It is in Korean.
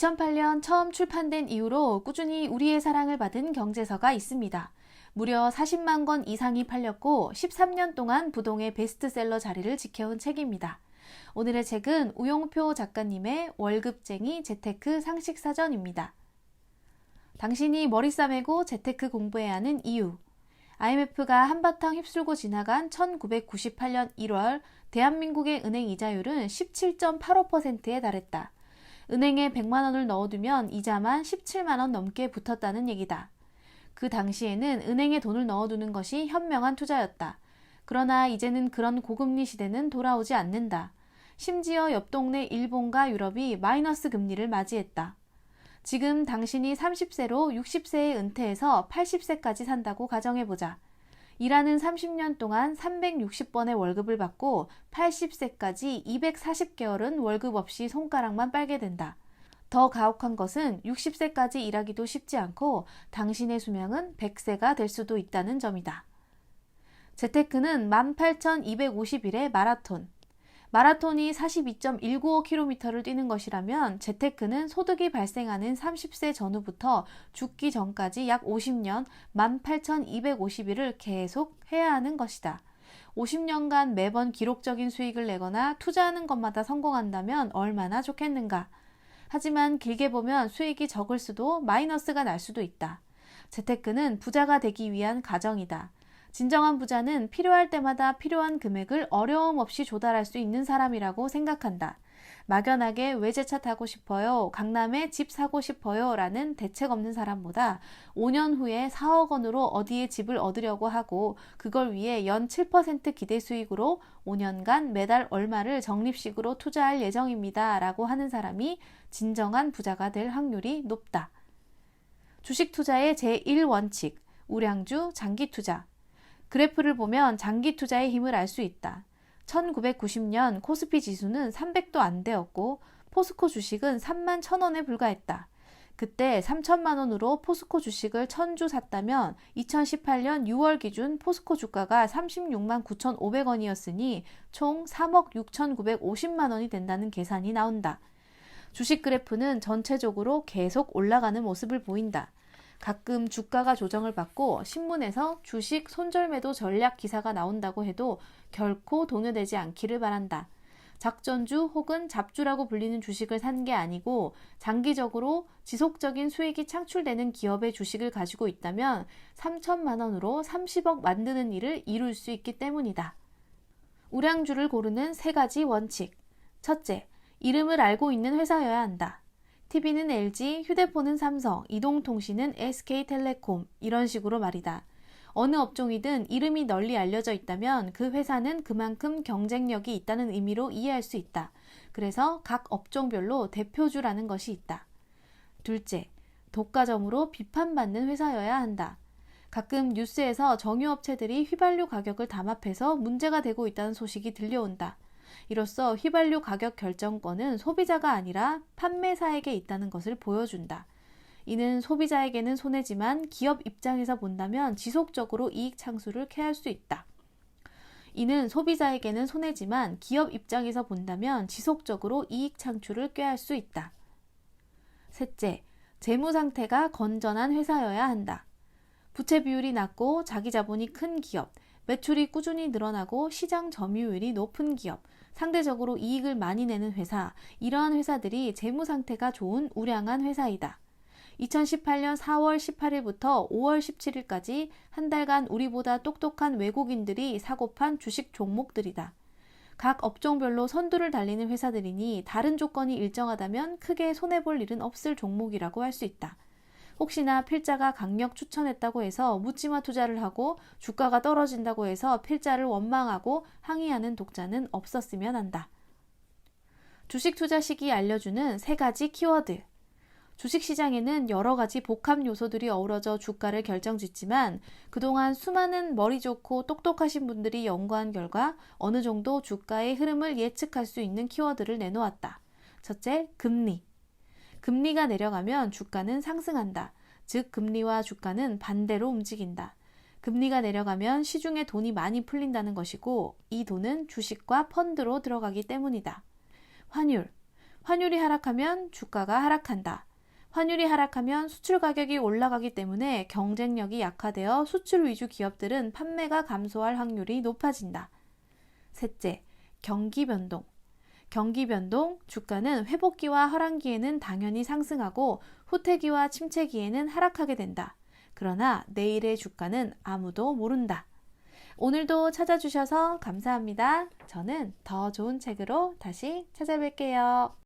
2008년 처음 출판된 이후로 꾸준히 우리의 사랑을 받은 경제서가 있습니다. 무려 40만 권 이상이 팔렸고 13년 동안 부동의 베스트셀러 자리를 지켜온 책입니다. 오늘의 책은 우용표 작가님의 월급쟁이 재테크 상식사전입니다. 당신이 머리 싸매고 재테크 공부해야 하는 이유. IMF가 한바탕 휩쓸고 지나간 1998년 1월 대한민국의 은행 이자율은 17.85%에 달했다. 은행에 100만 원을 넣어두면 이자만 17만 원 넘게 붙었다는 얘기다. 그 당시에는 은행에 돈을 넣어두는 것이 현명한 투자였다. 그러나 이제는 그런 고금리 시대는 돌아오지 않는다. 심지어 옆 동네 일본과 유럽이 마이너스 금리를 맞이했다. 지금 당신이 30세로 60세에 은퇴해서 80세까지 산다고 가정해보자. 일하는 30년 동안 360번의 월급을 받고 80세까지 240개월은 월급 없이 손가락만 빨게 된다. 더 가혹한 것은 60세까지 일하기도 쉽지 않고 당신의 수명은 100세가 될 수도 있다는 점이다. 재테크는 18,250일의 마라톤. 마라톤이 42.195km를 뛰는 것이라면 재테크는 소득이 발생하는 30세 전후부터 죽기 전까지 약 50년 18,250일을 계속 해야 하는 것이다. 50년간 매번 기록적인 수익을 내거나 투자하는 것마다 성공한다면 얼마나 좋겠는가. 하지만 길게 보면 수익이 적을 수도 마이너스가 날 수도 있다. 재테크는 부자가 되기 위한 가정이다. 진정한 부자는 필요할 때마다 필요한 금액을 어려움 없이 조달할 수 있는 사람이라고 생각한다. 막연하게 외제차 타고 싶어요, 강남에 집 사고 싶어요 라는 대책 없는 사람보다 5년 후에 4억 원으로 어디에 집을 얻으려고 하고 그걸 위해 연 7% 기대 수익으로 5년간 매달 얼마를 적립식으로 투자할 예정입니다 라고 하는 사람이 진정한 부자가 될 확률이 높다. 주식 투자의 제1원칙, 우량주 장기 투자. 그래프를 보면 장기 투자의 힘을 알 수 있다. 1990년 코스피 지수는 300도 안 되었고 포스코 주식은 3만 1000원에 불과했다. 그때 3천만 원으로 포스코 주식을 1000주 샀다면 2018년 6월 기준 포스코 주가가 36만 9,500원이었으니 총 3억 6,950만 원이 된다는 계산이 나온다. 주식 그래프는 전체적으로 계속 올라가는 모습을 보인다. 가끔 주가가 조정을 받고 신문에서 주식 손절매도 전략 기사가 나온다고 해도 결코 동요되지 않기를 바란다. 작전주 혹은 잡주라고 불리는 주식을 산 게 아니고 장기적으로 지속적인 수익이 창출되는 기업의 주식을 가지고 있다면 3천만 원으로 30억 만드는 일을 이룰 수 있기 때문이다. 우량주를 고르는 세 가지 원칙. 첫째, 이름을 알고 있는 회사여야 한다. TV는 LG, 휴대폰은 삼성, 이동통신은 SK텔레콤 이런 식으로 말이다. 어느 업종이든 이름이 널리 알려져 있다면 그 회사는 그만큼 경쟁력이 있다는 의미로 이해할 수 있다. 그래서 각 업종별로 대표주라는 것이 있다. 둘째, 독과점으로 비판받는 회사여야 한다. 가끔 뉴스에서 정유업체들이 휘발유 가격을 담합해서 문제가 되고 있다는 소식이 들려온다. 이로써 휘발유 가격 결정권은 소비자가 아니라 판매사에게 있다는 것을 보여준다. 이는 소비자에게는 손해지만 기업 입장에서 본다면 지속적으로 이익 창출을 쾌할 수 있다. 이는 소비자에게는 손해지만 기업 입장에서 본다면 지속적으로 이익 창출을 꾀할 수 있다. 셋째, 재무 상태가 건전한 회사여야 한다. 부채 비율이 낮고 자기 자본이 큰 기업, 매출이 꾸준히 늘어나고 시장 점유율이 높은 기업, 상대적으로 이익을 많이 내는 회사, 이러한 회사들이 재무 상태가 좋은 우량한 회사이다. 2018년 4월 18일부터 5월 17일까지 한 달간 우리보다 똑똑한 외국인들이 사고판 주식 종목들이다. 각 업종별로 선두를 달리는 회사들이니 다른 조건이 일정하다면 크게 손해볼 일은 없을 종목이라고 할 수 있다. 혹시나 필자가 강력 추천했다고 해서 묻지마 투자를 하고 주가가 떨어진다고 해서 필자를 원망하고 항의하는 독자는 없었으면 한다. 주식 투자 시기 알려주는 세 가지 키워드. 주식 시장에는 여러 가지 복합 요소들이 어우러져 주가를 결정짓지만 그동안 수많은 머리 좋고 똑똑하신 분들이 연구한 결과 어느 정도 주가의 흐름을 예측할 수 있는 키워드를 내놓았다. 첫째, 금리. 금리가 내려가면 주가는 상승한다. 즉, 금리와 주가는 반대로 움직인다. 금리가 내려가면 시중에 돈이 많이 풀린다는 것이고, 이 돈은 주식과 펀드로 들어가기 때문이다. 환율. 환율이 하락하면 주가가 하락한다. 환율이 하락하면 수출 가격이 올라가기 때문에 경쟁력이 약화되어 수출 위주 기업들은 판매가 감소할 확률이 높아진다. 셋째, 경기 변동. 경기 변동, 주가는 회복기와 하락기에는 당연히 상승하고 후퇴기와 침체기에는 하락하게 된다. 그러나 내일의 주가는 아무도 모른다. 오늘도 찾아주셔서 감사합니다. 저는 더 좋은 책으로 다시 찾아뵐게요.